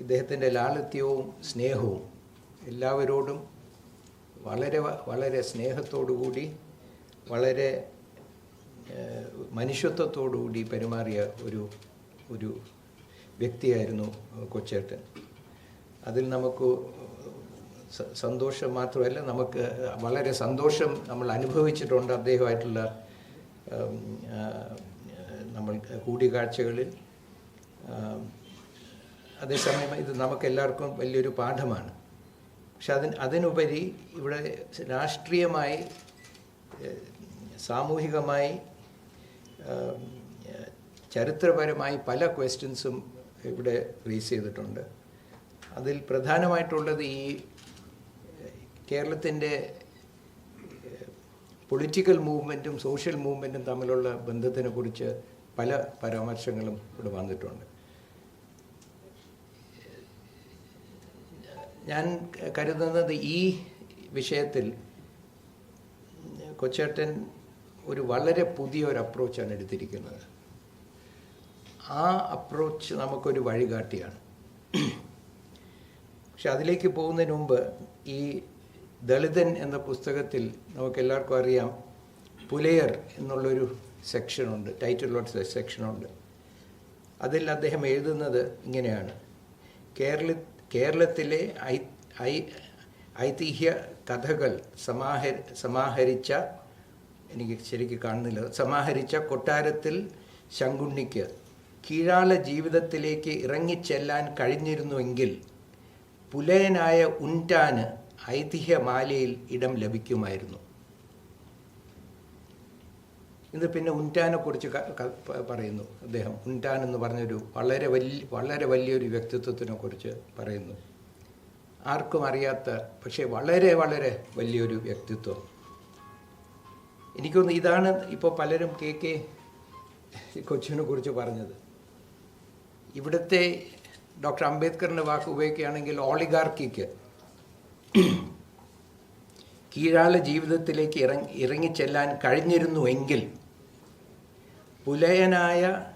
ഇദ്ദേഹത്തിന്റെ ലാളിത്യവും സ്നേഹവും എല്ലാവരോടും വളരെ വളരെ സ്നേഹത്തോടുകൂടി വളരെ മനുഷ്യത്വത്തോടുകൂടി പെരുമാറിയ ഒരു ഒരു വ്യക്തിയായിരുന്നു കൊച്ചേട്ടൻ. അതിൽ നമുക്ക് സന്തോഷം മാത്രമല്ല നമുക്ക് വളരെ സന്തോഷം നമ്മൾ അനുഭവിച്ചിട്ടുണ്ട് അദ്ദേഹമായിട്ടുള്ള നമ്മൾ കൂടിക്കാഴ്ചകളിൽ. അതേസമയം ഇത് നമുക്കെല്ലാവർക്കും വലിയൊരു പാഠമാണ്. പക്ഷെ അതിന് അതിനുപരി ഇവിടെ രാഷ്ട്രീയമായി സാമൂഹികമായി ചരിത്രപരമായി പല ക്വസ്റ്റ്യൻസും ഇവിടെ റേസ് ചെയ്തിട്ടുണ്ട്. അതിൽ പ്രധാനമായിട്ടുള്ളത് ഈ കേരളത്തിന്റെ പൊളിറ്റിക്കൽ മൂവ്മെന്റും സോഷ്യൽ മൂവ്മെന്റും തമ്മിലുള്ള ബന്ധത്തിനെ കുറിച്ച് പല പരാമർശങ്ങളും ഇവിടെ വന്നിട്ടുണ്ട്. ഞാൻ കരുതുന്നത് ഈ വിഷയത്തിൽ കൊച്ചേട്ടൻ ഒരു വളരെ പുതിയ ഒരു അപ്രോച്ചാണ് എടുത്തിരിക്കുന്നത്. ആ അപ്രോച്ച് നമുക്കൊരു വഴികാട്ടിയാണ്. പക്ഷെ അതിലേക്ക് പോകുന്നതിന് മുമ്പ് ഈ ദളിതൻ എന്ന പുസ്തകത്തിൽ നമുക്കെല്ലാവർക്കും അറിയാം പുലയർ എന്നുള്ളൊരു സെക്ഷനുണ്ട് ടൈറ്റിലുള്ള സെക്ഷനുണ്ട്. അതിൽ അദ്ദേഹം എഴുതുന്നത് ഇങ്ങനെയാണ്. കേരള കേരളത്തിലെ ഐ ഐ ഐതിഹ്യ കഥകൾ സമാഹ സമാഹരിച്ച എനിക്ക് ശരിക്ക് കാണുന്നില്ല. സമാഹരിച്ച കൊട്ടാരത്തിൽ ശങ്കുണ്ണിക്ക് കീഴാള ജീവിതത്തിലേക്ക് ഇറങ്ങിച്ചെല്ലാൻ കഴിഞ്ഞിരുന്നുവെങ്കിൽ പുലയനായ ഉന്റാന് ഐതിഹ്യമാലയിൽ ഇടം ലഭിക്കുമായിരുന്നു. ഇത് പിന്നെ ഉന്റാനെ കുറിച്ച് ക- ക- പറയുന്നു അദ്ദേഹം. ഉന്റാൻ എന്ന് പറഞ്ഞൊരു വളരെ വലിയ വളരെ വലിയൊരു വ്യക്തിത്വത്തിനെ കുറിച്ച് പറയുന്നു. ആർക്കും അറിയാത്ത പക്ഷേ വളരെ വളരെ വലിയൊരു വ്യക്തിത്വം. എനിക്കൊന്ന് ഇതാണ് ഇപ്പോൾ പലരും കെ കെ കൊച്ചിനെ കുറിച്ച് പറഞ്ഞത്. ഇവിടുത്തെ ഡോക്ടർ അംബേദ്കറിന്റെ വാക്ക് ഉപയോഗിക്കുകയാണെങ്കിൽ ഓളിഗാർക്കിക്ക് കീഴാള ജീവിതത്തിലേക്ക് ഇറങ്ങി ഇറങ്ങിച്ചെല്ലാൻ കഴിഞ്ഞിരുന്നുവെങ്കിൽ പുലയനായ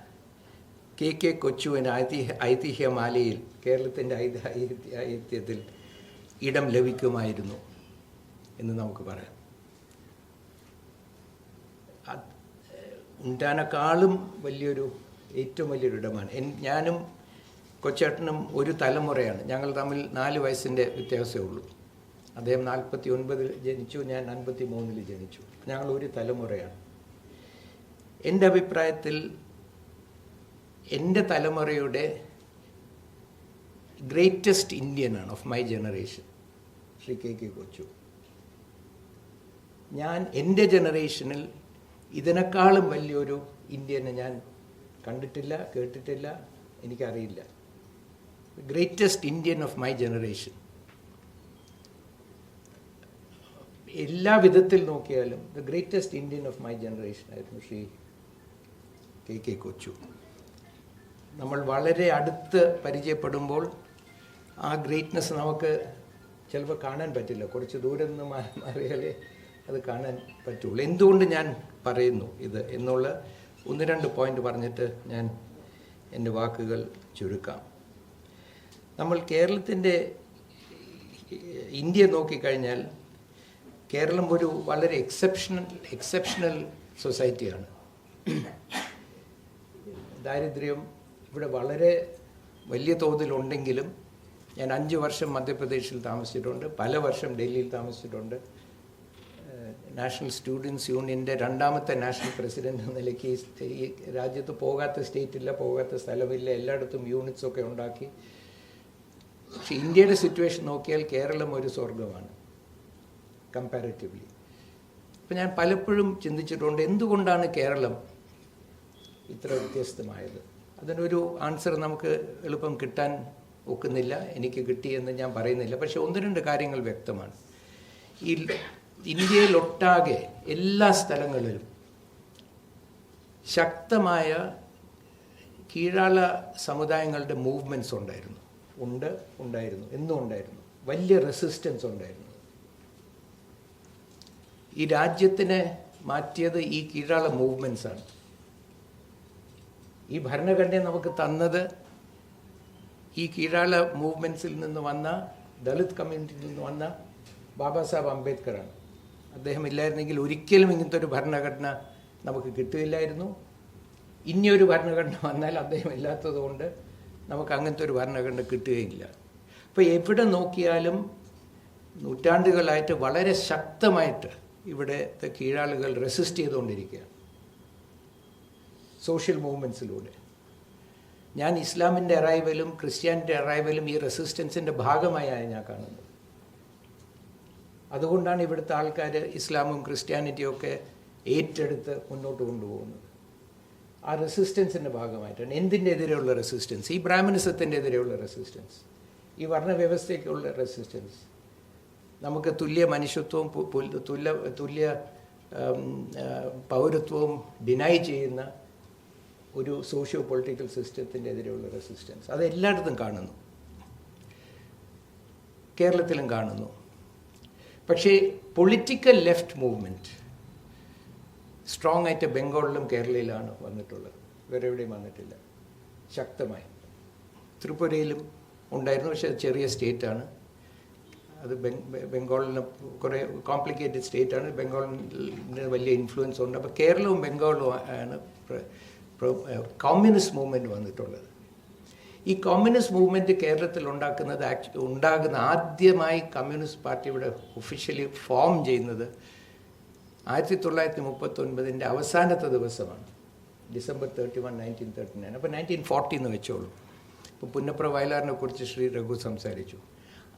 കെ കെ കൊച്ചുവിന് ഐതിഹ്യ ഐതിഹ്യമാലയിൽ കേരളത്തിന്റെ ഐതിഹ്യത്തിൽ ഇടം ലഭിക്കുമായിരുന്നു എന്ന് നമുക്ക് പറയാം. ഉണ്ടാനേക്കാളും വലിയൊരു ഏറ്റവും വലിയൊരു ഇടമാണ്. ഞാനും കൊച്ചേട്ടനും ഒരു തലമുറയാണ്. ഞങ്ങൾ തമ്മിൽ നാല് വയസ്സിന്റെ വ്യത്യാസമേ ഉള്ളൂ. അദ്ദേഹം നാൽപ്പത്തി ഒൻപതിൽ ജനിച്ചു ഞാൻ അൻപത്തി മൂന്നിൽ ജനിച്ചു. ഞങ്ങൾ ഒരു തലമുറയാണ്. എന്റെ അഭിപ്രായത്തിൽ എന്റെ തലമുറയുടെ ഗ്രേറ്റസ്റ്റ് ഇന്ത്യൻ ആണ് of my generation Shri K K Kochu. ഞാൻ എന്റെ ജനറേഷനിൽ ഇതിനേക്കാളും വലിയൊരു ഇന്ത്യനെ ഞാൻ കണ്ടിട്ടില്ല കേട്ടിട്ടില്ല എനിക്കറിയില്ല. Greatest Indian of my generation എല്ലാ വിധത്തിൽ നോക്കിയാലും the greatest Indian of my generation ആയിരുന്നു ശ്രീ കെ കെ കൊച്ചു. നമ്മൾ വളരെ അടുത്ത് പരിചയപ്പെടുമ്പോൾ ആ ഗ്രേറ്റ്നെസ് നമുക്ക് ചിലപ്പോൾ കാണാൻ പറ്റില്ല. കുറച്ച് ദൂരെ നിന്ന് മാറിയാലേ അത് കാണാൻ പറ്റുള്ളൂ. എന്തുകൊണ്ട് ഞാൻ പറയുന്നു ഇത് എന്നുള്ള ഒന്ന് രണ്ട് പോയിന്റ് പറഞ്ഞിട്ട് ഞാൻ എന്റെ വാക്കുകൾ ചുരുക്കാം. നമ്മൾ കേരളത്തിന്റെ ഇന്ത്യ നോക്കിക്കഴിഞ്ഞാൽ കേരളം ഒരു വളരെ എക്സെപ്ഷണൽ എക്സെപ്ഷണൽ സൊസൈറ്റിയാണ് ദാരിദ്ര്യം ഇവിടെ വളരെ വലിയ തോതിലുണ്ടെങ്കിലും ഞാൻ അഞ്ച് വർഷം മധ്യപ്രദേശിൽ താമസിച്ചിട്ടുണ്ട് പല വർഷം ഡൽഹിയിൽ താമസിച്ചിട്ടുണ്ട്. നാഷണൽ സ്റ്റുഡൻസ് യൂണിയന്റെ രണ്ടാമത്തെ നാഷണൽ പ്രസിഡന്റ് എന്ന നിലയ്ക്ക് ഈ രാജ്യത്ത് പോകാത്ത സ്റ്റേറ്റില്ല പോകാത്ത സ്ഥലമില്ല എല്ലായിടത്തും യൂണിറ്റ്സ് ഒക്കെ ഉണ്ടാക്കി. പക്ഷെ ഇന്ത്യയുടെ സിറ്റുവേഷൻ നോക്കിയാൽ കേരളം ഒരു സ്വർഗമാണ് കമ്പാരിറ്റീവ്ലി. അപ്പം ഞാൻ പലപ്പോഴും ചിന്തിച്ചിട്ടുണ്ട് എന്തുകൊണ്ടാണ് കേരളം ഇത്ര വ്യത്യസ്തമായത്. അതിനൊരു ആൻസർ നമുക്ക് എളുപ്പം കിട്ടാൻ ഒക്കുന്നില്ല. എനിക്ക് കിട്ടിയെന്ന് ഞാൻ പറയുന്നില്ല. പക്ഷെ ഒന്ന് രണ്ട് കാര്യങ്ങൾ വ്യക്തമാണ്. ഈ ഇന്ത്യയിലൊട്ടാകെ എല്ലാ സ്ഥലങ്ങളിലും ശക്തമായ കീഴാള സമുദായങ്ങളുടെ മൂവ്മെന്റ്സ് ഉണ്ടായിരുന്നു. ഉണ്ട് ഉണ്ടായിരുന്നു. എന്നും ഉണ്ടായിരുന്നു. വലിയ റെസിസ്റ്റൻസ് ഉണ്ടായിരുന്നു. ഈ രാജ്യത്തിനെ മാറ്റിയത് ഈ കീഴാള മൂവ്മെന്റ്സാണ് ഈ ഭരണഘടന നമുക്ക് തന്നത് ഈ കീഴാള മൂവ്മെന്റ്സിൽ നിന്ന് വന്ന ദളിത് കമ്മ്യൂണിറ്റിയിൽ നിന്ന് വന്ന ബാബാ സാഹബ് അംബേദ്കറാണ്. അദ്ദേഹം ഇല്ലായിരുന്നെങ്കിൽ ഒരിക്കലും ഇങ്ങനത്തെ ഒരു ഭരണഘടന നമുക്ക് കിട്ടുകയില്ലായിരുന്നു. ഇനിയൊരു ഭരണഘടന വന്നാൽ അദ്ദേഹം ഇല്ലാത്തതുകൊണ്ട് നമുക്ക് അങ്ങനത്തെ ഒരു ഭരണഘടന കിട്ടുകയില്ല. അപ്പോൾ എവിടെ നോക്കിയാലും നൂറ്റാണ്ടുകളായിട്ട് വളരെ ശക്തമായിട്ട് ഇവിടുത്തെ കീഴാളുകൾ റെസിസ്റ്റ് ചെയ്തുകൊണ്ടിരിക്കുകയാണ്. സോഷ്യൽ മൂവ്മെന്റ്സിലൂടെ ഞാൻ ഇസ്ലാമിന്റെ അറൈവലും ക്രിസ്ത്യാനിന്റെ അറൈവലും ഈ റെസിസ്റ്റൻസിന്റെ ഭാഗമായാണ് ഞാൻ കാണുന്നത്. അതുകൊണ്ടാണ് ഇവിടുത്തെ ആൾക്കാർ ഇസ്ലാമും ക്രിസ്ത്യാനിറ്റിയും ഒക്കെ ഏറ്റെടുത്ത് മുന്നോട്ട് കൊണ്ടുപോകുന്നത്. ആ റെസിസ്റ്റൻസിന്റെ ഭാഗമായിട്ടാണ്. എന്തിന്റെ എതിരെയുള്ള റെസിസ്റ്റൻസ്? ഈ ബ്രാഹ്മണിസത്തിന്റെ എതിരെയുള്ള റെസിസ്റ്റൻസ്. ഈ വർണവ്യവസ്ഥയ്ക്കുള്ള റെസിസ്റ്റൻസ്. നമുക്ക് തുല്യ മനുഷ്യത്വവും തുല്യ തുല്യ പൗരത്വവും ഡിനൈ ചെയ്യുന്ന ഒരു സോഷ്യോ പൊളിറ്റിക്കൽ സിസ്റ്റത്തിനെതിരെയുള്ള റെസിസ്റ്റൻസ് അത് എല്ലായിടത്തും കാണുന്നു. കേരളത്തിലും കാണുന്നു. പക്ഷേ പൊളിറ്റിക്കൽ ലെഫ്റ്റ് മൂവ്മെന്റ് സ്ട്രോങ് ആയിട്ട് ബംഗാളിലും കേരളയിലാണ് വന്നിട്ടുള്ളത്. വേറെ എവിടെയും വന്നിട്ടില്ല. ശക്തമായി. ത്രിപുരയിലും ഉണ്ടായിരുന്നു. പക്ഷേ ചെറിയ സ്റ്റേറ്റാണ് അത് ബംഗാളിന് കുറേ കോംപ്ലിക്കേറ്റഡ് സ്റ്റേറ്റാണ് ബംഗാളിന് വലിയ ഇൻഫ്ലുവൻസ് ഉണ്ട്. അപ്പോൾ കേരളവും ബംഗാളും ആണ് കമ്മ്യൂണിസ്റ്റ് മൂവ്മെന്റ് വന്നിട്ടുള്ളത്. ഈ കമ്മ്യൂണിസ്റ്റ് മൂവ്മെന്റ് കേരളത്തിൽ ഉണ്ടാക്കുന്നത് ഉണ്ടാകുന്ന ആദ്യമായി കമ്മ്യൂണിസ്റ്റ് പാർട്ടി ഇവിടെ ഒഫീഷ്യലി ഫോം ചെയ്യുന്നത് ആയിരത്തി തൊള്ളായിരത്തി മുപ്പത്തൊൻപതിന്റെ അവസാനത്തെ ദിവസമാണ്. December thirty one nineteen thirty nine അപ്പോൾ നയന്റീൻ ഫോർട്ടി എന്ന് വെച്ചോളൂ. ഇപ്പോൾ പുന്നപ്ര വയലാറിനെ കുറിച്ച് ശ്രീ രഘു സംസാരിച്ചു.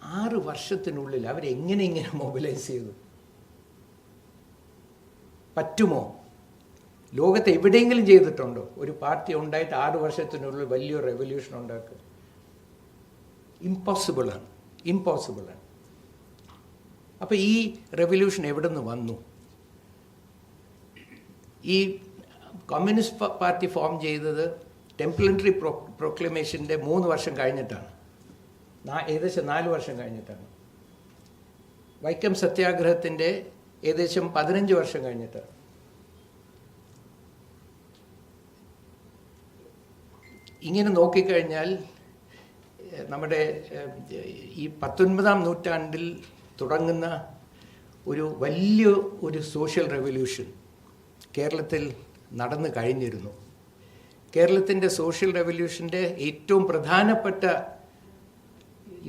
ആറ് വർഷത്തിനുള്ളിൽ അവരെങ്ങനെ ഇങ്ങനെ മൊബിലൈസ് ചെയ്തു? പറ്റുമോ? ലോകത്ത് എവിടെയെങ്കിലും ചെയ്തിട്ടുണ്ടോ? ഒരു പാർട്ടി ഉണ്ടായിട്ട് ആറ് വർഷത്തിനുള്ളിൽ വലിയൊരു റെവല്യൂഷൻ ഉണ്ടാക്കുക. ഇമ്പോസിബിളാണ് ഇമ്പോസിബിളാണ് അപ്പോൾ ഈ റെവല്യൂഷൻ എവിടെ നിന്ന് വന്നു? ഈ കമ്മ്യൂണിസ്റ്റ് പാർട്ടി ഫോം ചെയ്തത് ടെംപ്ലറി പ്രോ പ്രൊക്ലമേഷന്റെ മൂന്ന് വർഷം കഴിഞ്ഞിട്ടാണ്. ഏകദേശം നാല് വർഷം കഴിഞ്ഞിട്ടാണ്. വൈക്കം സത്യാഗ്രഹത്തിന്റെ ഏകദേശം പതിനഞ്ച് വർഷം കഴിഞ്ഞിട്ടാണ്. ഇങ്ങനെ നോക്കിക്കഴിഞ്ഞാൽ നമ്മുടെ ഈ പത്തൊൻപതാം നൂറ്റാണ്ടിൽ തുടങ്ങുന്ന ഒരു വലിയ ഒരു സോഷ്യൽ റെവല്യൂഷൻ കേരളത്തിൽ നടന്നു കഴിഞ്ഞിരുന്നു. കേരളത്തിന്റെ സോഷ്യൽ റെവല്യൂഷന്റെ ഏറ്റവും പ്രധാനപ്പെട്ട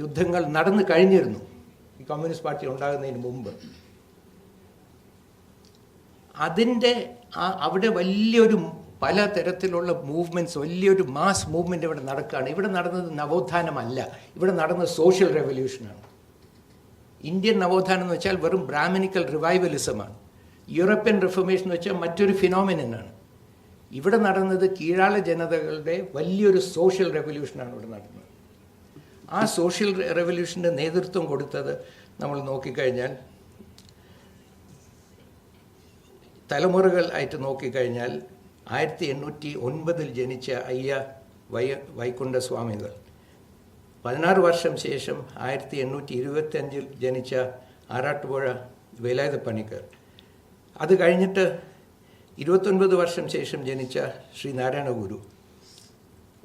യുദ്ധങ്ങൾ നടന്നു കഴിഞ്ഞിരുന്നു. ഈ കമ്മ്യൂണിസ്റ്റ് പാർട്ടി ഉണ്ടാകുന്നതിന് മുമ്പ്. അതിന്റെ അവിടെ വലിയൊരു പല തരത്തിലുള്ള മൂവ്മെന്റ്സ് വലിയൊരു മാസ് മൂവ്മെന്റ് ഇവിടെ നടക്കുകയാണ്. ഇവിടെ നടന്നത് നവോത്ഥാനമല്ല. ഇവിടെ നടന്നത് സോഷ്യൽ റെവല്യൂഷനാണ് ഇന്ത്യൻ നവോത്ഥാനം എന്ന് വെച്ചാൽ വെറും ബ്രാഹ്മണിക്കൽ റിവൈവലിസമാണ് യൂറോപ്യൻ റിഫർമേഷൻ എന്ന് വെച്ചാൽ മറ്റൊരു ഫിനോമിനാണ് ഇവിടെ നടന്നത് കീഴാള ജനതകളുടെ വലിയൊരു സോഷ്യൽ റെവല്യൂഷനാണ് ഇവിടെ നടന്നത്. ആ സോഷ്യൽ റെവല്യൂഷന്റെ നേതൃത്വം കൊടുത്തത് നമ്മൾ നോക്കിക്കഴിഞ്ഞാൽ തലമുറകൾ ആയിട്ട് നോക്കിക്കഴിഞ്ഞാൽ ആയിരത്തി എണ്ണൂറ്റി ഒൻപതിൽ ജനിച്ച അയ്യ വൈ വൈകുണ്ഠസ്വാമികൾ. പതിനാറ് വർഷം ശേഷം ആയിരത്തി എണ്ണൂറ്റി ഇരുപത്തഞ്ചിൽ ജനിച്ച ആറാട്ടുപുഴ വേലായുധ പണിക്കർ അത് കഴിഞ്ഞിട്ട് ഇരുപത്തൊൻപത് വർഷം ശേഷം ജനിച്ച ശ്രീ നാരായണ ഗുരു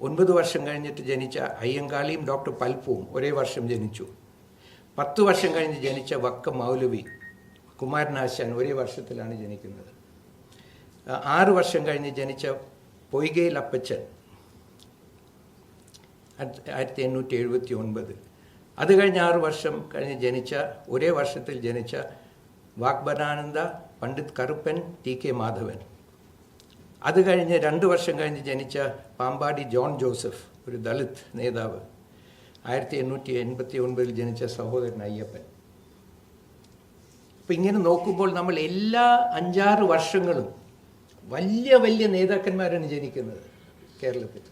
ഒൻപത് വർഷം കഴിഞ്ഞിട്ട് ജനിച്ച അയ്യങ്കാളിയും ഡോക്ടർ പൽപ്പുവും ഒരേ വർഷം ജനിച്ചു. പത്ത് വർഷം കഴിഞ്ഞ് ജനിച്ച വക്ക മൗലവി കുമാരനാശാൻ ഒരേ വർഷത്തിലാണ് ജനിക്കുന്നത്. ആറ് വർഷം കഴിഞ്ഞ് ജനിച്ച പൊയ്കയിൽ അപ്പച്ചൻ ആയിരത്തി- എണ്ണൂറ്റി എഴുപത്തി ഒൻപത്. അത് കഴിഞ്ഞ് ആറ് വർഷം കഴിഞ്ഞ് ജനിച്ച ഒരേ വർഷത്തിൽ ജനിച്ച വാഗ്ബനാനന്ദ പണ്ഡിറ്റ് കറുപ്പൻ ടി കെ മാധവൻ. അത് കഴിഞ്ഞ് രണ്ട് വർഷം കഴിഞ്ഞ് ജനിച്ച പാമ്പാടി ജോൺ ജോസഫ് ഒരു ദളിത് നേതാവ്. ആയിരത്തി എണ്ണൂറ്റി എൺപത്തി ഒൻപതിൽ ജനിച്ച സഹോദരൻ അയ്യപ്പൻ. അപ്പം ഇങ്ങനെ നോക്കുമ്പോൾ നമ്മൾ എല്ലാ അഞ്ചാറ് വർഷങ്ങളും വലിയ വലിയ നേതാക്കന്മാരാണ് ജനിക്കുന്നത് കേരളത്തിൽ.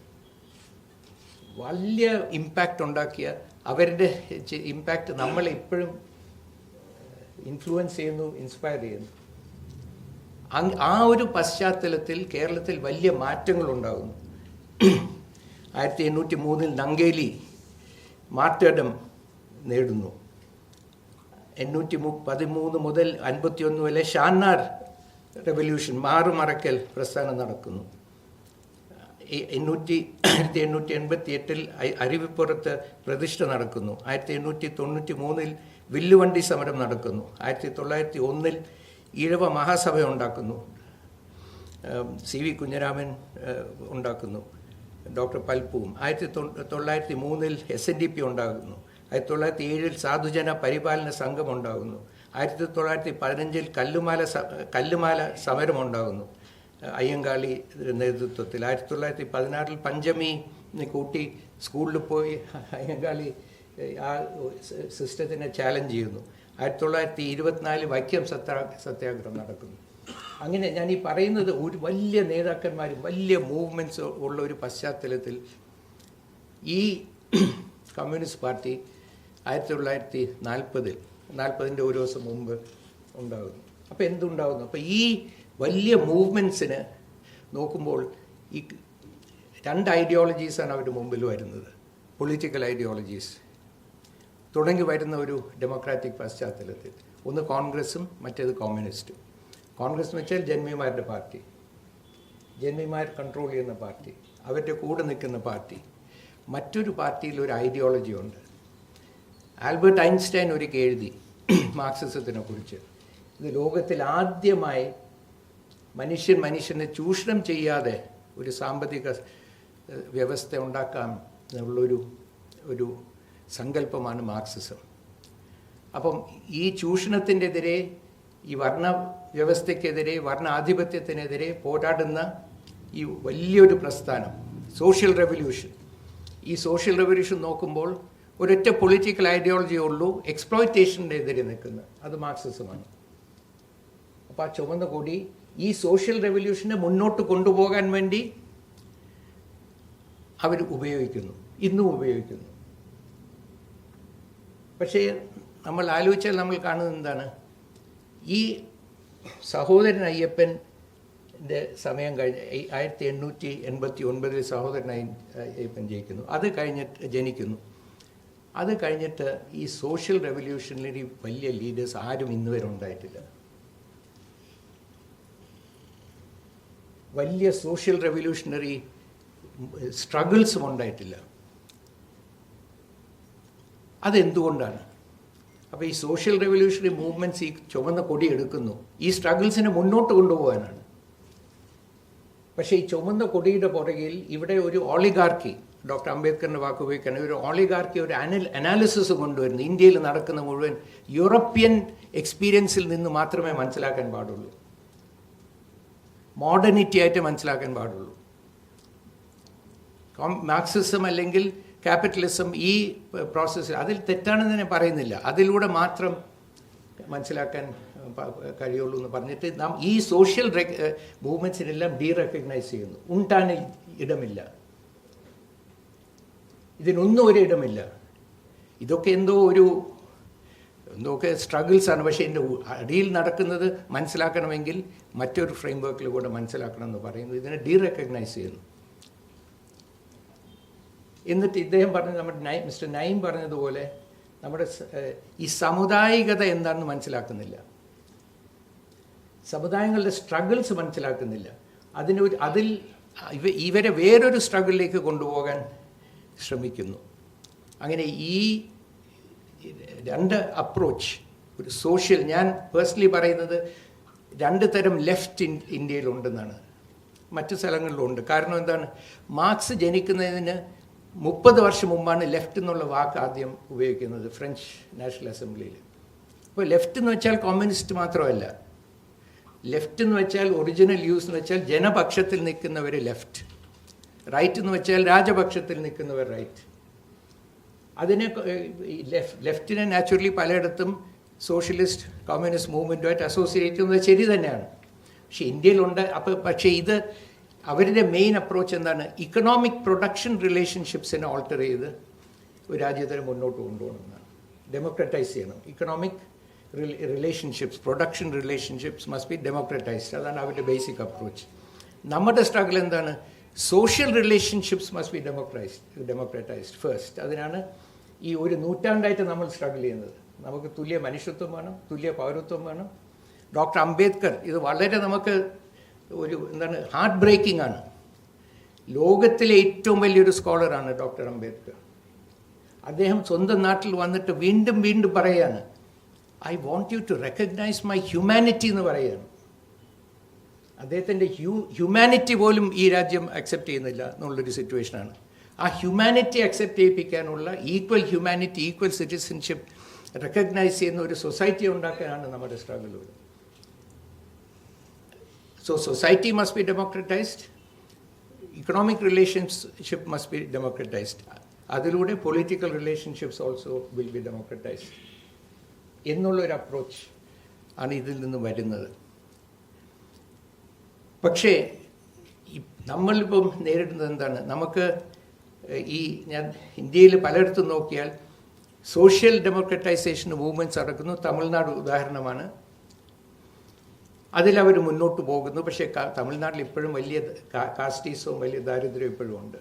വലിയ ഇമ്പാക്റ്റ് ഉണ്ടാക്കിയ അവരുടെ ഇമ്പാക്റ്റ് നമ്മളെ ഇപ്പോഴും ഇൻഫ്ലുവൻസ് ചെയ്യുന്നു ഇൻസ്പയർ ചെയ്യുന്നു. ആ ഒരു പശ്ചാത്തലത്തിൽ കേരളത്തിൽ വലിയ മാറ്റങ്ങൾ ഉണ്ടാകുന്നു ആയിരത്തി എണ്ണൂറ്റി മൂന്നിൽ നങ്കേലി മാർട്ടേഡം നേടുന്നു. എണ്ണൂറ്റി പതിമൂന്ന് മുതൽ അൻപത്തിയൊന്ന് വരെ ഷാന്നാർ റെവല്യൂഷൻ മാറുമറക്കൽ പ്രസ്ഥാനം നടക്കുന്നു. എണ്ണൂറ്റി ആയിരത്തി എണ്ണൂറ്റി എൺപത്തി എട്ടിൽ അരുവിപ്പുറത്ത് പ്രതിഷ്ഠ നടക്കുന്നു. ആയിരത്തി എണ്ണൂറ്റി തൊണ്ണൂറ്റി മൂന്നിൽ വില്ലുവണ്ടി സമരം നടക്കുന്നു. ആയിരത്തി തൊള്ളായിരത്തി ഒന്നിൽ ഈഴവ മഹാസഭ ഉണ്ടാക്കുന്നു. സി വി കുഞ്ഞരാമൻ ഉണ്ടാക്കുന്നു. ഡോക്ടർ പൽപ്പുവും. ആയിരത്തി തൊള്ളായിരത്തി മൂന്നിൽ എസ് എൻ ഡി പി ഉണ്ടാകുന്നു. ആയിരത്തി തൊള്ളായിരത്തി ഏഴിൽ സാധുജന പരിപാലന സംഘം ഉണ്ടാകുന്നു. ആയിരത്തി തൊള്ളായിരത്തി പതിനഞ്ചിൽ കല്ലുമാല സ- കല്ലുമാല സമരമുണ്ടാകുന്നു. അയ്യങ്കാളി നേതൃത്വത്തിൽ ആയിരത്തി തൊള്ളായിരത്തി പതിനാറിൽ പഞ്ചമി കൂട്ടി സ്കൂളിൽ പോയി അയ്യങ്കാളി ആ സിസ്റ്റത്തിനെ ചാലഞ്ച് ചെയ്യുന്നു. ആയിരത്തി തൊള്ളായിരത്തി ഇരുപത്തിനാല് വൈക്കം സത്യാ സത്യാഗ്രഹം നടക്കുന്നു. അങ്ങനെ ഞാൻ ഈ പറയുന്നത് ഒരു വലിയ നേതാക്കന്മാരും വലിയ മൂവ്മെന്റ്സ് ഉള്ള ഒരു പശ്ചാത്തലത്തിൽ ഈ കമ്മ്യൂണിസ്റ്റ് പാർട്ടി ആയിരത്തി തൊള്ളായിരത്തി നാൽപ്പതിൽ നാൽപ്പതിന്റെ ഒരു ദിവസം മുമ്പ് ഉണ്ടാകുന്നു. അപ്പോൾ എന്തുണ്ടാകുന്നു? അപ്പോൾ ഈ വലിയ മൂവ്മെന്റ്സിന് നോക്കുമ്പോൾ ഈ രണ്ട് ഐഡിയോളജീസാണ് അവർ മുമ്പിൽ വരുന്നത്. പൊളിറ്റിക്കൽ ഐഡിയോളജീസ് തുടങ്ങി വരുന്ന ഒരു ഡെമോക്രാറ്റിക് പശ്ചാത്തലത്തിൽ. ഒന്ന് കോൺഗ്രസ്സും മറ്റേത് കമ്മ്യൂണിസ്റ്റും കോൺഗ്രസ് എന്ന് വെച്ചാൽ ജന്മിമാരുടെ പാർട്ടി. ജന്മിമാർ കൺട്രോൾ ചെയ്യുന്ന പാർട്ടി. അവരുടെ കൂടെ നിൽക്കുന്ന പാർട്ടി. മറ്റൊരു പാർട്ടിയിൽ ഒരു ഐഡിയോളജി ഉണ്ട്. ആൽബർട്ട് ഐൻസ്റ്റൈൻ ഒരു എഴുതി മാർക്സിസത്തിനെ കുറിച്ച്. ഇത് ലോകത്തിൽ ആദ്യമായി മനുഷ്യൻ മനുഷ്യനെ ചൂഷണം ചെയ്യാതെ ഒരു സാമ്പത്തിക വ്യവസ്ഥ ഉണ്ടാക്കാം എന്നുള്ളൊരു ഒരു സങ്കല്പമാണ് മാർക്സിസം. അപ്പം ഈ ചൂഷണത്തിന്റെതിരെ ഈ വർണ വ്യവസ്ഥയ്ക്കെതിരെ വർണാധിപത്യത്തിനെതിരെ പോരാടുന്ന ഈ വലിയൊരു പ്രസ്ഥാനം സോഷ്യൽ റെവല്യൂഷൻ. ഈ സോഷ്യൽ റെവല്യൂഷൻ നോക്കുമ്പോൾ ഒരൊറ്റ പൊളിറ്റിക്കൽ ഐഡിയോളജിയേ ഉള്ളൂ എക്സ്പ്ലോയിറ്റേഷനെതിരെ നിൽക്കുന്നത് അത് മാർക്സിസമാണ്. അപ്പോൾ ആ ചുവന്ന കൂടി ഈ സോഷ്യൽ റെവല്യൂഷനെ മുന്നോട്ട് കൊണ്ടുപോകാൻ വേണ്ടി അവർ ഉപയോഗിക്കുന്നു. ഇന്നും ഉപയോഗിക്കുന്നു. പക്ഷേ നമ്മൾ ആലോചിച്ചാൽ നമ്മൾ കാണുന്നത് എന്താണ്? ഈ സഹോദരൻ അയ്യപ്പന്റെ സമയം കഴിഞ്ഞ് ആയിരത്തി എണ്ണൂറ്റി എൺപത്തി ഒൻപതിൽ സഹോദരൻ അയ്യപ്പൻ ജയിക്കുന്നു അത് കഴിഞ്ഞിട്ട് ജനിക്കുന്നു. അത് കഴിഞ്ഞിട്ട് ഈ സോഷ്യൽ റെവല്യൂഷനിൽ വലിയ ലീഡേഴ്സ് ആരും ഇന്ന് വരെ ഉണ്ടായിട്ടില്ല. വലിയ സോഷ്യൽ റെവല്യൂഷണറി സ്ട്രഗിൾസും ഉണ്ടായിട്ടില്ല. അതെന്തുകൊണ്ടാണ്? അപ്പോൾ ഈ സോഷ്യൽ റെവല്യൂഷണറി മൂവ്മെന്റ്സ് ഈ ചുവന്ന കൊടി എടുക്കുന്നു. ഈ സ്ട്രഗിൾസിനെ മുന്നോട്ട് കൊണ്ടുപോകാനാണ്. പക്ഷേ ഈ ചുമന്ന കൊടിയുടെ പുറകിൽ ഇവിടെ ഒരു ഓളിഗാർക്കി ഡോക്ടർ അംബേദ്കറിന്റെ വാക്ക് ഉപയോഗിക്കുകയാണ്. ഒരു ഓളിഗാർക്കി ഒരു അനൽ അനാലിസിസ് കൊണ്ടുവരുന്നു. ഇന്ത്യയിൽ നടക്കുന്ന മുഴുവൻ യൂറോപ്യൻ എക്സ്പീരിയൻസിൽ നിന്ന് മാത്രമേ മനസ്സിലാക്കാൻ പാടുള്ളൂ. മോഡേണിറ്റി ആയിട്ട് മനസ്സിലാക്കാൻ പാടുള്ളൂ. മാർക്സിസം അല്ലെങ്കിൽ ക്യാപിറ്റലിസം ഈ പ്രോസസ്സിൽ അതിൽ തെറ്റാണെന്ന് ഞാൻ പറയുന്നില്ല. അതിലൂടെ മാത്രം മനസ്സിലാക്കാൻ കഴിയുള്ളൂ എന്ന് പറഞ്ഞിട്ട് നാം ഈ സോഷ്യൽ മൂവ്മെന്റ്സിനെല്ലാം ഡീറെക്കഗ്നൈസ് ചെയ്യുന്നു. ഉണ്ടാൻ ഇടമില്ല. ഇതിനൊന്നും ഒരു ഇടമില്ല ഇതൊക്കെ എന്തോ ഒരു എന്തൊക്കെ സ്ട്രഗിൾസാണ് പക്ഷേ എന്റെ അടിയിൽ നടക്കുന്നത് മനസ്സിലാക്കണമെങ്കിൽ മറ്റൊരു ഫ്രെയിം വർക്കിലൂടെ മനസ്സിലാക്കണം എന്ന് പറയുന്നു. ഇതിനെ ഡീ റെക്കഗ്നൈസ് ചെയ്യുന്നു. എന്നിട്ട് ഇദ്ദേഹം പറഞ്ഞു നമ്മുടെ നൈ മിസ്റ്റർ നൈം പറഞ്ഞതുപോലെ നമ്മുടെ ഈ സമുദായികത എന്താണെന്ന് മനസ്സിലാക്കുന്നില്ല. സമുദായങ്ങളുടെ സ്ട്രഗിൾസ് മനസ്സിലാക്കുന്നില്ല. അതിന് അതിൽ ഇവ ഇവരെ വേറൊരു സ്ട്രഗിളിലേക്ക് കൊണ്ടുപോകാൻ ശ്രമിക്കുന്നു. അങ്ങനെ ഈ രണ്ട് അപ്രോച്ച് ഒരു സോഷ്യൽ ഞാൻ പേഴ്സണലി പറയുന്നത് രണ്ട് തരം ലെഫ്റ്റ് ഇന്ത്യയിലുണ്ടെന്നാണ്. മറ്റു സ്ഥലങ്ങളിലുണ്ട്. കാരണം എന്താണ്? മാർക്സ് ജനിക്കുന്നതിന് മുപ്പത് വർഷം മുമ്പാണ് ലെഫ്റ്റ് എന്നുള്ള വാക്ക് ആദ്യം ഉപയോഗിക്കുന്നത് ഫ്രഞ്ച് നാഷണൽ അസംബ്ലിയിൽ അപ്പോൾ ലെഫ്റ്റ് എന്ന് വെച്ചാൽ കമ്മ്യൂണിസ്റ്റ് മാത്രമല്ല. ലെഫ്റ്റ് എന്ന് വെച്ചാൽ ഒറിജിനൽ യൂസ് എന്ന് വെച്ചാൽ ജനപക്ഷത്തിൽ നിൽക്കുന്നവർ ലെഫ്റ്റ് റൈറ്റ് എന്ന് വെച്ചാൽ രാജപക്ഷത്തിൽ നിൽക്കുന്നവർ റൈറ്റ് അതിനെ ലെഫ്റ്റ് ലെഫ്റ്റിനെ നാച്ചുറലി പലയിടത്തും സോഷ്യലിസ്റ്റ് കമ്മ്യൂണിസ്റ്റ് മൂവ്മെന്റുമായിട്ട് അസോസിയേറ്റ് ചെയ്യുന്നത് ശരി തന്നെയാണ്. പക്ഷെ ഇന്ത്യയിലുണ്ട് അപ്പോൾ പക്ഷേ ഇത് അവരുടെ മെയിൻ അപ്രോച്ച് എന്താണ്? ഇക്കണോമിക് പ്രൊഡക്ഷൻ റിലേഷൻഷിപ്സിനെ ഓൾട്ടർ ചെയ്ത് ഒരു രാജ്യത്തിനെ മുന്നോട്ട് കൊണ്ടുപോകണമെന്നാണ്. ഡെമോക്രറ്റൈസ് ചെയ്യണം. Economic relationships production relationships must be democratized അതാണ് അവരുടെ ബേസിക് അപ്രോച്ച് നമ്മുടെ സ്ട്രഗിൾ എന്താണ്? Social relationships must be democratized democratized first അതിനാണ് ഈ ഒരു നൂറ്റാണ്ടായിട്ട് നമ്മൾ സ്ട്രഗിൾ ചെയ്യുന്നത്. നമുക്ക് തുല്യ മനുഷ്യത്വം വേണം തുല്യ പൗരത്വം വേണം. ഡോക്ടർ അംബേദ്കർ ഇത് വളരെ നമുക്ക് ഒരു എന്താണ് ഹാർട്ട് ബ്രേക്കിംഗ് ആണ്. ലോകത്തിലെ ഏറ്റവും വലിയൊരു സ്കോളറാണ് ഡോക്ടർ അംബേദ്കർ. അദ്ദേഹം സ്വന്തം നാട്ടിൽ വന്നിട്ട് വീണ്ടും വീണ്ടും പറയാണ് I want you to recognise my humanity എന്ന് പറയാണ്. അദ്ദേഹത്തിന്റെ ഹ്യൂ ഹ്യൂമാനിറ്റി പോലും ഈ രാജ്യം അക്സെപ്റ്റ് ചെയ്യുന്നില്ല എന്നുള്ളൊരു സിറ്റുവേഷനാണ് ആ humanity accept ചെയ്യിപ്പിക്കാനുള്ള equal humanity equal citizenship recognise ചെയ്യുന്ന ഒരു സൊസൈറ്റി ഉണ്ടാക്കാനാണ് നമ്മുടെ സ്ട്രഗിളുകൾ so society must be democratized economic relationship must be democratized അതിലൂടെ political relationships also will be democratized എന്നുള്ളൊരു അപ്രോച്ച് ആണ് ഇതിൽ നിന്ന് വരുന്നത്. പക്ഷേ നമ്മളിപ്പം നേരിടുന്നത് എന്താണ്? നമുക്ക് ഈ ഞാൻ ഇന്ത്യയിൽ പലയിടത്തും നോക്കിയാൽ സോഷ്യൽ ഡെമോക്രറ്റൈസേഷൻ മൂവ്മെന്റ്സ് നടക്കുന്നു. തമിഴ്നാട് ഉദാഹരണമാണ്. അതിലവർ മുന്നോട്ട് പോകുന്നു. പക്ഷേ തമിഴ്നാട്ടിൽ ഇപ്പോഴും വലിയ കാസ്റ്റീസവും വലിയ ദാരിദ്ര്യവും ഇപ്പോഴും ഉണ്ട്.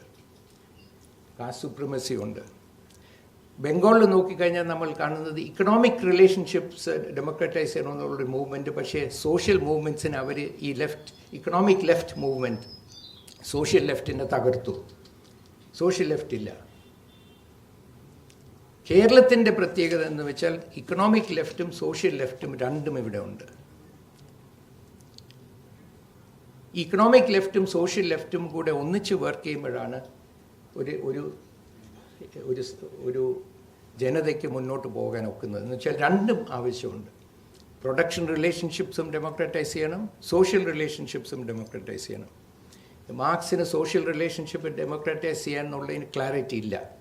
കാസ്റ്റ് സുപ്രിമസി ഉണ്ട്. ബംഗാളിൽ നോക്കിക്കഴിഞ്ഞാൽ നമ്മൾ കാണുന്നത് ഇക്കണോമിക് റിലേഷൻഷിപ്സ് ഡെമോക്രറ്റൈസ് ചെയ്യണമെന്നുള്ളൊരു മൂവ്മെന്റ് പക്ഷേ സോഷ്യൽ മൂവ്മെന്റ്സിന് അവർ ഈ left economic left movement social ലെഫ്റ്റിനെ തകർത്തു. സോഷ്യൽ ലെഫ്റ്റ് ഇല്ല. കേരളത്തിന്റെ പ്രത്യേകത എന്ന് വെച്ചാൽ ഇക്കണോമിക് ലെഫ്റ്റും സോഷ്യൽ ലെഫ്റ്റും രണ്ടും ഇവിടെ ഉണ്ട്. ഇക്കണോമിക് ലെഫ്റ്റും സോഷ്യൽ ലെഫ്റ്റും കൂടെ ഒന്നിച്ച് വർക്ക് ചെയ്യുമ്പോഴാണ് ഒരു ഒരു ഒരു ഒരു ജനതയ്ക്ക് മുന്നോട്ട് പോകാൻ ഒക്കുന്നത് എന്ന് വെച്ചാൽ രണ്ടും ആവശ്യമുണ്ട്. പ്രൊഡക്ഷൻ റിലേഷൻഷിപ്സും ഡെമോക്രറ്റൈസ് ചെയ്യണം. സോഷ്യൽ റിലേഷൻഷിപ്സും ഡെമോക്രറ്റൈസ് ചെയ്യണം. മാർക്സിന് സോഷ്യൽ റിലേഷൻഷിപ്പ് ഡെമോക്രറ്റൈസ് ചെയ്യാന്നുള്ളതിന് ക്ലാരിറ്റി ഇല്ല.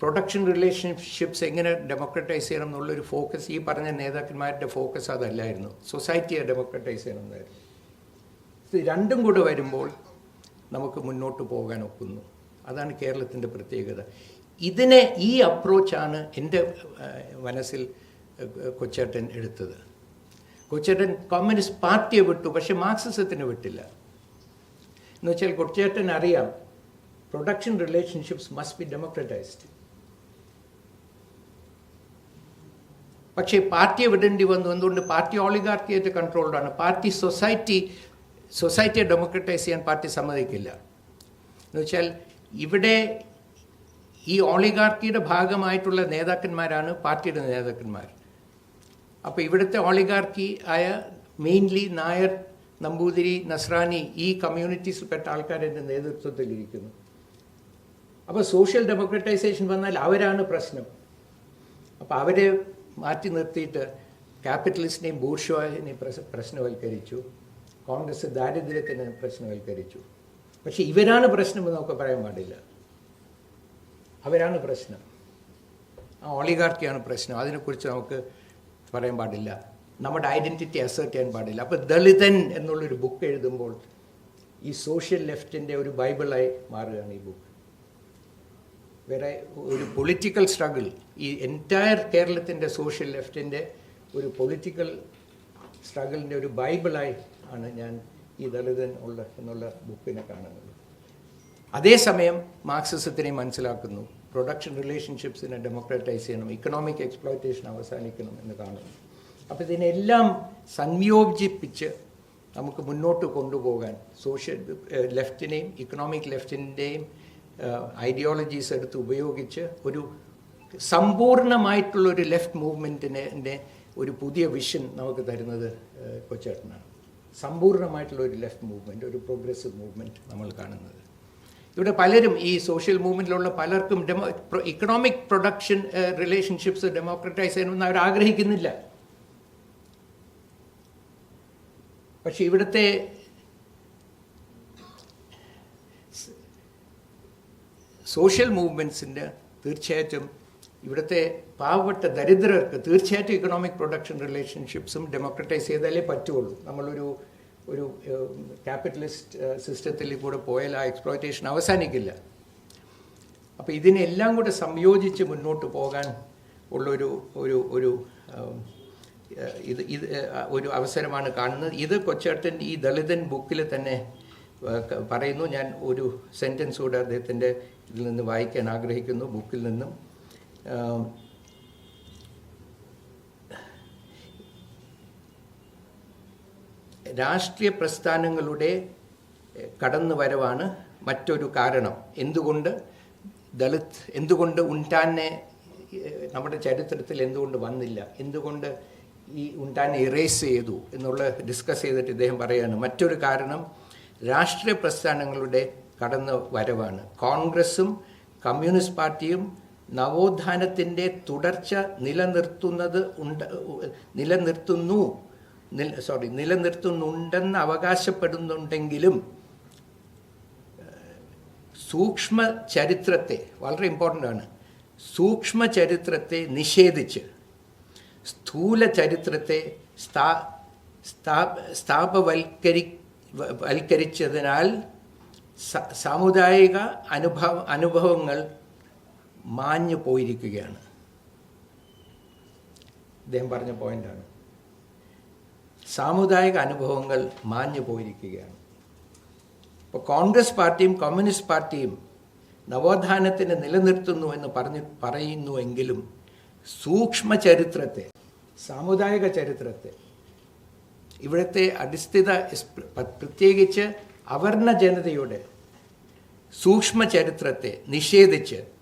പ്രൊഡക്ഷൻ റിലേഷൻഷിപ്സ് എങ്ങനെ ഡെമോക്രറ്റൈസ് ചെയ്യണം എന്നുള്ളൊരു ഫോക്കസ് ഈ പറഞ്ഞ നേതാക്കന്മാരുടെ ഫോക്കസ് അതല്ലായിരുന്നു. സൊസൈറ്റിയെ ഡെമോക്രറ്റൈസ് ചെയ്യണം എന്നായിരുന്നു. ഇത് രണ്ടും കൂടെ വരുമ്പോൾ നമുക്ക് മുന്നോട്ട് പോകാൻ ഒക്കുന്നു അതാണ് കേരളത്തിന്റെ പ്രത്യേകത. ഇതിനെ ഈ അപ്രോച്ചാണ് എന്റെ മനസ്സിൽ കൊച്ചേട്ടൻ എടുത്തത്. കൊച്ചേട്ടൻ കമ്മ്യൂണിസ്റ്റ് പാർട്ടിയെ വിട്ടു പക്ഷെ മാർക്സിസത്തിനെ വിട്ടില്ല. എന്ന് വെച്ചാൽ കൊച്ചേട്ടൻ അറിയാം production relationships must be democratized പക്ഷേ പാർട്ടിയെ വിടേണ്ടി വന്നു എന്തുകൊണ്ട്? പാർട്ടി ഓളിഗാർക്കിയായിട്ട് കൺട്രോൾഡാണ് പാർട്ടി സൊസൈറ്റി സൊസൈറ്റിയെ ഡെമോക്രറ്റൈസ് ചെയ്യാൻ പാർട്ടി സമ്മതിക്കില്ല. എന്ന് വെച്ചാൽ ഇവിടെ ഈ ഓളിഗാർക്കിയുടെ ഭാഗമായിട്ടുള്ള നേതാക്കന്മാരാണ് പാർട്ടിയുടെ നേതാക്കന്മാർ. അപ്പോൾ ഇവിടുത്തെ ഓളിഗാർക്കി ആയ മെയിൻലി നായർ നമ്പൂതിരി നസ്രാനി ഈ കമ്മ്യൂണിറ്റീസിൽപ്പെട്ട ആൾക്കാരുടെ നേതൃത്വത്തിലിരിക്കുന്നു. അപ്പോൾ സോഷ്യൽ ഡെമോക്രറ്റൈസേഷൻ വന്നാൽ അവരാണ് പ്രശ്നം. അപ്പോൾ അവരെ മാറ്റി നിർത്തിയിട്ട് ക്യാപിറ്റലിസ്റ്റിനെയും ബൂർഷ്വാഹിനെയും പ്രശ് പ്രശ്നവൽക്കരിച്ചു. കോൺഗ്രസ് ദാരിദ്ര്യത്തിനെ പ്രശ്നവൽക്കരിച്ചു. പക്ഷേ ഇവരാണ് പ്രശ്നമെന്ന് നമുക്ക് പറയാൻ പാടില്ല. അവരാണ് പ്രശ്നം. ആ ഓളിഗാർക്കിയാണ് പ്രശ്നം. അതിനെക്കുറിച്ച് നമുക്ക് പറയാൻ പാടില്ല. നമ്മുടെ ഐഡന്റിറ്റി അസേർട്ട് ചെയ്യാൻ പാടില്ല. അപ്പോൾ ദളിതൻ എന്നുള്ളൊരു ബുക്ക് എഴുതുമ്പോൾ ഈ സോഷ്യൽ ലെഫ്റ്റിന്റെ ഒരു ബൈബിളായി മാറുകയാണ് ഈ ബുക്ക് വേറെ ഒരു പൊളിറ്റിക്കൽ സ്ട്രഗിൾ ഈ എന്റയർ കേരളത്തിന്റെ സോഷ്യൽ ലെഫ്റ്റിന്റെ ഒരു പൊളിറ്റിക്കൽ സ്ട്രഗിളിന്റെ ഒരു ബൈബിളായി ആണ് ഞാൻ ഈ ദളിതൻ ഉള്ള എന്നുള്ള ബുക്കിനെ കാണുന്നത്. അതേസമയം മാർക്സിസത്തിനെ മനസ്സിലാക്കുന്നു. പ്രൊഡക്ഷൻ റിലേഷൻഷിപ്സിനെ ഡെമോക്രറ്റൈസ് ചെയ്യണം ഇക്കണോമിക് എക്സ്പ്ലോയിറ്റേഷൻ അവസാനിക്കണം എന്ന് കാണുന്നു. അപ്പോൾ ഇതിനെല്ലാം സംയോജിപ്പിച്ച് നമുക്ക് മുന്നോട്ട് കൊണ്ടുപോകാൻ സോഷ്യൽ ലെഫ്റ്റിനെയും ഇക്കണോമിക് ലെഫ്റ്റിന്റെയും ഐഡിയോളജീസ് എടുത്ത് ഉപയോഗിച്ച് ഒരു സമ്പൂർണമായിട്ടുള്ള ഒരു ലെഫ്റ്റ് മൂവ്മെന്റിനെ ഒരു പുതിയ വിഷൻ നമുക്ക് തരുന്നത് കൊച്ചേട്ടനാണ്. സമ്പൂർണമായിട്ടുള്ള ഒരു ലെഫ്റ്റ് മൂവ്മെന്റ് ഒരു പ്രോഗ്രസീവ് മൂവ്മെന്റ് നമ്മൾ കാണുന്നത്. ഇവിടെ പലരും ഈ സോഷ്യൽ മൂവ്മെന്റിലുള്ള പലർക്കും demo economic production relationships democratize ചെയ്യണമെന്ന് അവർ ആഗ്രഹിക്കുന്നില്ല. പക്ഷെ ഇവിടുത്തെ സോഷ്യൽ മൂവ്മെന്റ്സിന്റെ തീർച്ചയായിട്ടും ഇവിടുത്തെ പാവപ്പെട്ട ദരിദ്രർക്ക് തീർച്ചയായിട്ടും ഇക്കണോമിക് പ്രൊഡക്ഷൻ റിലേഷൻഷിപ്സും ഡെമോക്രറ്റൈസ് ചെയ്താലേ പറ്റുള്ളൂ. നമ്മളൊരു ഒരു ക്യാപിറ്റലിസ്റ്റ് സിസ്റ്റത്തിൽ കൂടെ പോയാൽ ആ എക്സ്പ്ലോയിറ്റേഷൻ അവസാനിക്കില്ല. അപ്പോൾ ഇതിനെല്ലാം കൂടെ സംയോജിച്ച് മുന്നോട്ട് പോകാൻ ഉള്ളൊരു ഒരു ഒരു ഇത് ഇത് ഒരു അവസരമാണ് കാണുന്നത്. ഇത് കൊച്ചേട്ടൻ ഈ ദളിതൻ ബുക്കിൽ തന്നെ പറയുന്നു. ഞാൻ ഒരു സെന്റൻസ് കൂടെ അദ്ദേഹത്തിന്റെ ഇതിൽ നിന്ന് വായിക്കാൻ ആഗ്രഹിക്കുന്നു ബുക്കിൽ നിന്നും. രാഷ്ട്രീയ പ്രസ്ഥാനങ്ങളുടെ കടന്നു വരവാണ് മറ്റൊരു കാരണം. എന്തുകൊണ്ട് ദളിത് എന്തുകൊണ്ട് ഉണ്ടാനെ നമ്മുടെ ചരിത്രത്തിൽ എന്തുകൊണ്ട് വന്നില്ല? എന്തുകൊണ്ട് ഈ ഉണ്ടാനെ ഇറേസ് ചെയ്തു എന്നുള്ള ഡിസ്കസ് ചെയ്തിട്ട് ഇദ്ദേഹം പറയുകയാണ് മറ്റൊരു കാരണം രാഷ്ട്രീയ പ്രസ്ഥാനങ്ങളുടെ കടന്നു വരവാണ് കോൺഗ്രസും കമ്മ്യൂണിസ്റ്റ് പാർട്ടിയും നവോത്ഥാനത്തിന്റെ തുടർച്ച നിലനിർത്തുന്നത് ഉണ്ട് നിലനിർത്തുന്നു സോറി നിലനിർത്തുന്നുണ്ടെന്ന് അവകാശപ്പെടുന്നുണ്ടെങ്കിലും സൂക്ഷ്മ ചരിത്രത്തെ വളരെ ഇമ്പോർട്ടന്റ് ആണ്. സൂക്ഷ്മ ചരിത്രത്തെ നിഷേധിച്ച് സ്ഥൂല ചരിത്രത്തെ സ്ഥാ സ്ഥാ സ്ഥാപവൽക്കരി വൽക്കരിച്ചതിനാൽ സാമുദായിക അനുഭവ അനുഭവങ്ങൾ മാഞ്ഞു പോയിരിക്കുകയാണ്. അദ്ദേഹം പറഞ്ഞ പോയിന്റാണ് സാമുദായിക അനുഭവങ്ങൾ മാഞ്ഞു പോയിരിക്കുകയാണ്. ഇപ്പോൾ കോൺഗ്രസ് പാർട്ടിയും കമ്മ്യൂണിസ്റ്റ് പാർട്ടിയും നവോത്ഥാനത്തിന് നിലനിർത്തുന്നു എന്ന് പറഞ്ഞു പറയുന്നുവെങ്കിലും സൂക്ഷ്മ ചരിത്രത്തെ സാമുദായിക ചരിത്രത്തെ ഇവിടുത്തെ അടിസ്ഥിത പ്രത്യേകിച്ച് അവർണ ജനതയുടെ സൂക്ഷ്മ ചരിത്രത്തെ നിഷേധിച്ച്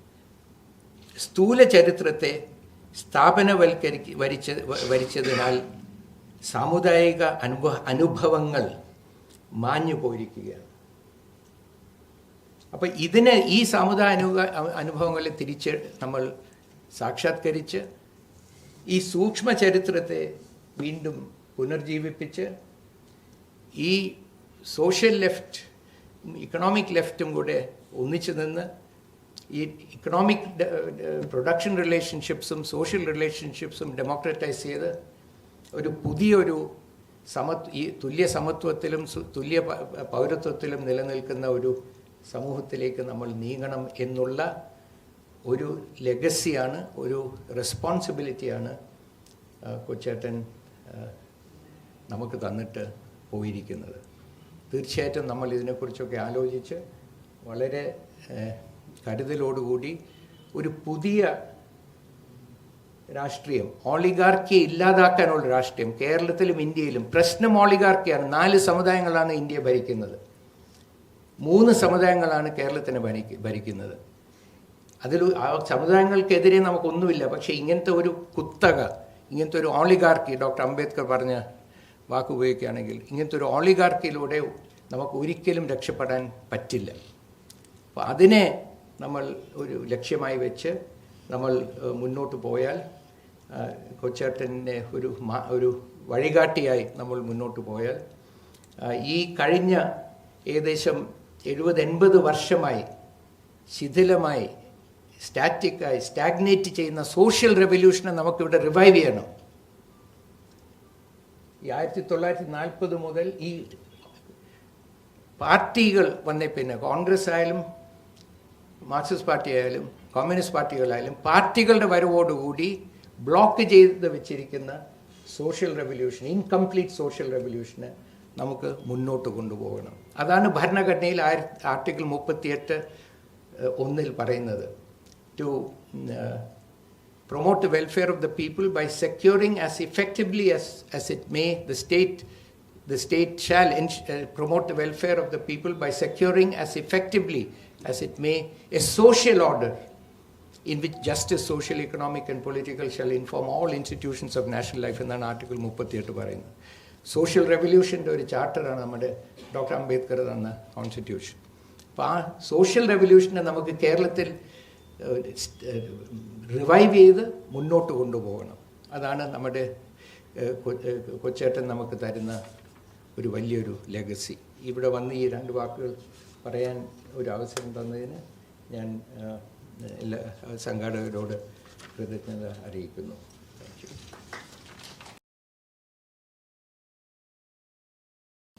സ്ഥൂല ചരിത്രത്തെ സ്ഥാപനവൽക്കരി വരിച്ച വരിച്ചതിനാൽ സാമുദായിക അനുഭവ അനുഭവങ്ങൾ മാഞ്ഞു പോയിരിക്കുകയാണ് അപ്പോൾ ഇതിന് ഈ സാമുദായ അനുഭവ അനുഭവങ്ങളെ തിരിച്ച് നമ്മൾ സാക്ഷാത്കരിച്ച് ഈ സൂക്ഷ്മ ചരിത്രത്തെ വീണ്ടും പുനർജീവിപ്പിച്ച് ഈ സോഷ്യൽ ലെഫ്റ്റ് ഇക്കണോമിക് ലെഫ്റ്റും കൂടെ ഒന്നിച്ചു നിന്ന് ഈ ഇക്കണോമിക് പ്രൊഡക്ഷൻ റിലേഷൻഷിപ്സും സോഷ്യൽ റിലേഷൻഷിപ്സും ഡെമോക്രറ്റൈസ് ചെയ്ത് ഒരു പുതിയൊരു സമത്വ ഈ തുല്യ സമത്വത്തിലും തുല്യ പൗരത്വത്തിലും നിലനിൽക്കുന്ന ഒരു സമൂഹത്തിലേക്ക് നമ്മൾ നീങ്ങണം എന്നുള്ള ഒരു ലെഗസിയാണ് ഒരു റെസ്പോൺസിബിലിറ്റിയാണ് കൊച്ചേട്ടൻ നമുക്ക് തന്നിട്ട് പോയിരിക്കുന്നത്. തീർച്ചയായിട്ടും നമ്മൾ ഇതിനെക്കുറിച്ചൊക്കെ ആലോചിച്ച് വളരെ കരുതലോടുകൂടി ഒരു പുതിയ രാഷ്ട്രീയം ഓളിഗാർക്കിയെ ഇല്ലാതാക്കാനുള്ള രാഷ്ട്രീയം കേരളത്തിലും ഇന്ത്യയിലും പ്രശ്നം ഓളിഗാർക്കിയാണ്. നാല് സമുദായങ്ങളാണ് ഇന്ത്യ ഭരിക്കുന്നത്. മൂന്ന് സമുദായങ്ങളാണ് കേരളത്തിനെ ഭരിക്ക ഭരിക്കുന്നത്. അതിൽ ആ സമുദായങ്ങൾക്കെതിരെ നമുക്കൊന്നുമില്ല. പക്ഷേ ഇങ്ങനത്തെ ഒരു കുത്തക ഇങ്ങനത്തെ ഒരു ഓളിഗാർക്കി ഡോക്ടർ അംബേദ്കർ പറഞ്ഞ വാക്ക് ഉപയോഗിക്കുകയാണെങ്കിൽ ഇങ്ങനത്തെ ഒരു ഓളിഗാർക്കിയിലൂടെ നമുക്ക് ഒരിക്കലും രക്ഷപ്പെടാൻ പറ്റില്ല. അപ്പോൾ അതിനെ നമ്മൾ ഒരു ലക്ഷ്യമായി വെച്ച് നമ്മൾ മുന്നോട്ട് പോയാൽ കൊച്ചേട്ടനെ ഒരു ഒരു വഴികാട്ടിയായി നമ്മൾ മുന്നോട്ട് പോയാൽ ഈ കഴിഞ്ഞ ഏകദേശം എഴുപത് എൺപത് വർഷമായി ശിഥിലമായി സ്റ്റാറ്റിക്കായി സ്റ്റാഗ്നേറ്റ് ചെയ്യുന്ന സോഷ്യൽ റെവല്യൂഷനെ നമുക്കിവിടെ റിവൈവ് ചെയ്യണം. ഈ ആയിരത്തി തൊള്ളായിരത്തി നാൽപ്പത് മുതൽ ഈ പാർട്ടികൾ വന്നേ പിന്നെ കോൺഗ്രസ് ആയാലും മാർക്സിസ്റ്റ് പാർട്ടി ആയാലും കമ്മ്യൂണിസ്റ്റ് പാർട്ടികളായാലും പാർട്ടികളുടെ വരവോടുകൂടി ബ്ലോക്ക് ചെയ്ത് വെച്ചിരിക്കുന്ന സോഷ്യൽ റെവല്യൂഷൻ ഇൻകംപ്ലീറ്റ് സോഷ്യൽ റെവല്യൂഷന് നമുക്ക് മുന്നോട്ട് കൊണ്ടുപോകണം. അതാണ് ഭരണഘടനയിൽ ആയിര ആർട്ടിക്കിൾ മുപ്പത്തിയെട്ട് ഒന്നിൽ പറയുന്നത്. To promote welfare of the people by securing as effectively as as it may the state the state shall promote welfare of the people by securing as effectively as it may a social order in which justice social economic and political shall inform all institutions of national life എന്നാണ് article മുപ്പത്തിയെട്ട് പറയുന്നത്. Social റെവല്യൂഷന്റെ ഒരു ചാർട്ടറാണ് നമ്മുടെ doctor Ambedkar തന്ന constitution അപ്പോൾ ആ social റെവല്യൂഷനെ നമുക്ക് കേരളത്തിൽ റിവൈവ് ചെയ്ത് മുന്നോട്ട് കൊണ്ടുപോകണം. അതാണ് നമ്മുടെ കൊച്ചേട്ടൻ നമുക്ക് തരുന്ന ഒരു വലിയൊരു ലെഗസി ഇവിടെ വന്ന് ഈ രണ്ട് വാക്കുകൾ പറയാൻ ഒരു അവസരം തന്നതിന് ഞാൻ എല്ലാ സംഘാടകരോട് കൃതജ്ഞത അറിയിക്കുന്നു.